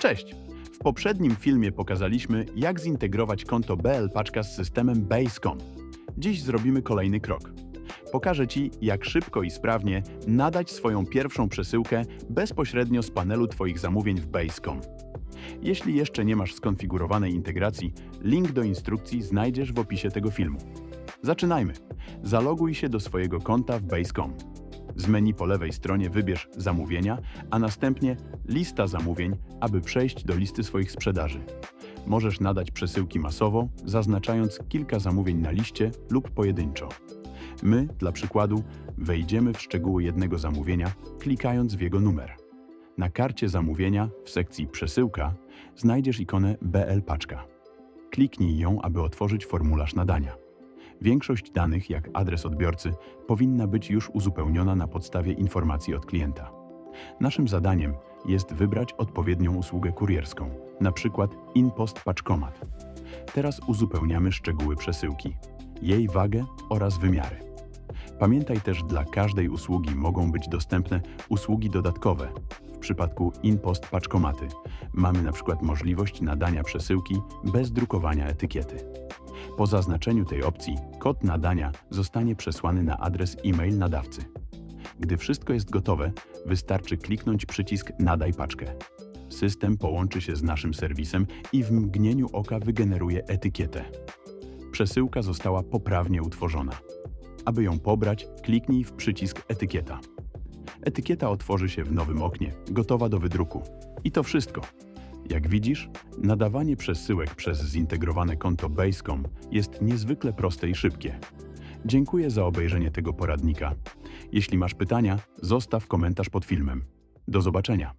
Cześć! W poprzednim filmie pokazaliśmy, jak zintegrować konto BL Paczka z systemem Basecom. Dziś zrobimy kolejny krok. Pokażę Ci, jak szybko i sprawnie nadać swoją pierwszą przesyłkę bezpośrednio z panelu Twoich zamówień w Basecom. Jeśli jeszcze nie masz skonfigurowanej integracji, link do instrukcji znajdziesz w opisie tego filmu. Zaczynajmy. Zaloguj się do swojego konta w Basecom. Z menu po lewej stronie wybierz Zamówienia, a następnie Lista zamówień, aby przejść do listy swoich sprzedaży. Możesz nadać przesyłki masowo, zaznaczając kilka zamówień na liście lub pojedynczo. My, dla przykładu, wejdziemy w szczegóły jednego zamówienia, klikając w jego numer. Na karcie zamówienia w sekcji Przesyłka znajdziesz ikonę BL Paczka. Kliknij ją, aby otworzyć formularz nadania. Większość danych, jak adres odbiorcy, powinna być już uzupełniona na podstawie informacji od klienta. Naszym zadaniem jest wybrać odpowiednią usługę kurierską, np. InPost Paczkomat. Teraz uzupełniamy szczegóły przesyłki, jej wagę oraz wymiary. Pamiętaj też, dla każdej usługi mogą być dostępne usługi dodatkowe. W przypadku InPost Paczkomaty mamy np. możliwość nadania przesyłki bez drukowania etykiety. Po zaznaczeniu tej opcji kod nadania zostanie przesłany na adres e-mail nadawcy. Gdy wszystko jest gotowe, wystarczy kliknąć przycisk Nadaj paczkę. System połączy się z naszym serwisem i w mgnieniu oka wygeneruje etykietę. Przesyłka została poprawnie utworzona. Aby ją pobrać, kliknij w przycisk Etykieta. Etykieta otworzy się w nowym oknie, gotowa do wydruku. I to wszystko. Jak widzisz, nadawanie przesyłek przez zintegrowane konto Basecom jest niezwykle proste i szybkie. Dziękuję za obejrzenie tego poradnika. Jeśli masz pytania, zostaw komentarz pod filmem. Do zobaczenia.